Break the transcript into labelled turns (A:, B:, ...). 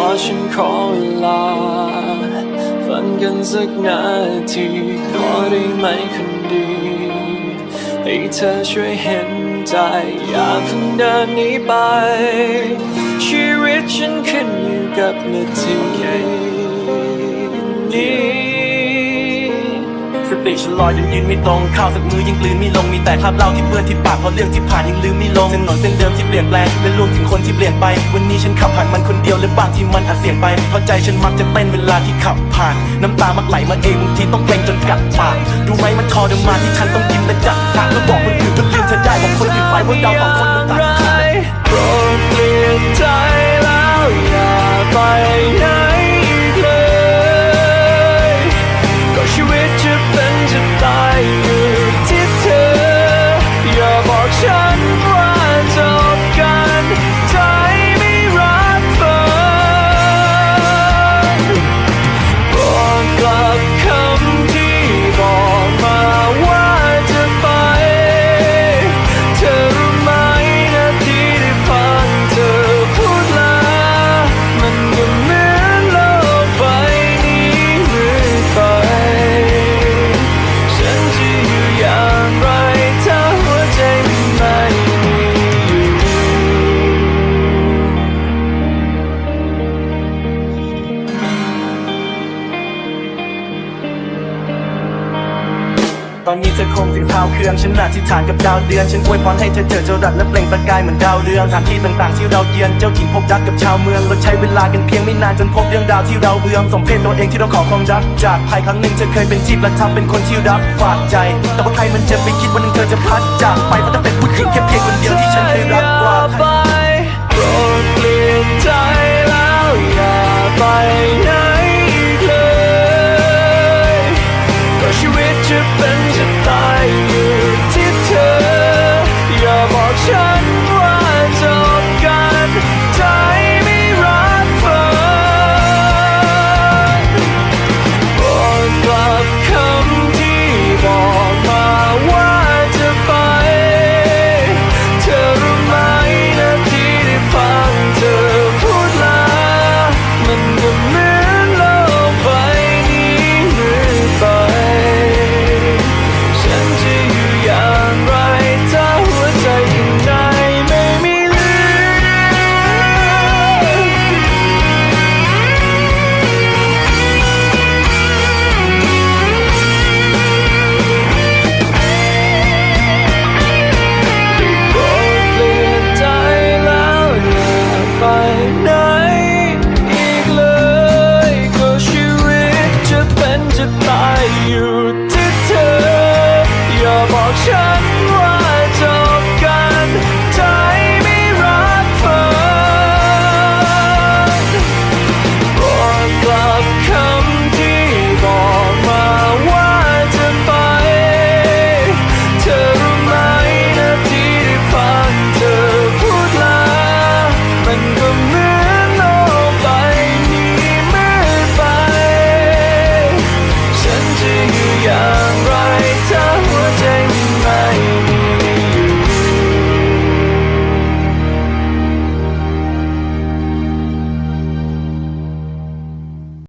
A: อฉันขอเวลา ฝันกันสักนาทีขอได้ไหมคนดี ให้เธอช่วยเห็นใจ อย่าเพิ่งเดินหนีไป ชีวิตฉันขึ้นอยู่กับนาทีนี้
B: ติฉันลอยยังยืนไม่ตรงข้าวสักมือยังกลืนไม่ลงมีแต่คราบเหล้าที่เปื้อนที่ปากเพราะเรื่องที่ผ่านยังลืมไม่ลงเส้นหนอนเส้นเดิมที่เปลี่ยนแปลงและรวมถึงคนที่เปลี่ยนไป วันนี้ฉันขับผ่านมันคนเดียวและบางที่มันอาจเสี่ยงไปเพราะใจฉันมักจะเต้นเวลาที่ขับผ่าน น้ำตามักไหลมาเองบางทีต้องเกรงจนกัดปากดูไหมมันทรมานที่ฉันต้องกินและจัดทางแล้วบอกคนอื่นก็ลืมเธอได้ ต
A: อนนี้เธอคงถึ
B: งเท้าเครื่องฉันอธิษฐานกับดาวเดือน ฉันอวยพรให้เธอเจอเจ้ารักและเปล่งประกายเหมือนดาวเรืองสถานที่ต่างๆที่เราเยือนเจ้าถิ่นพบรักกับชาวเมืองเราใช้เวลากันเพียงไม่นานจนพบเรื่องราวที่เราเบื่อสมเพศตัวเองที่เราขอความรักจากใครครั้งหนึ่งเธอเคยเป็นที่ประทับเป็นคนที่รักฝากใจ แต่ว่าใครมันจะไปคิดวันหนึ่งเธอจะพัดจากไปเพราะเธอเป็นผู้หญิงแค่เพียงคนเดียวที่ฉันเคยรักกว่า
A: ก็ชี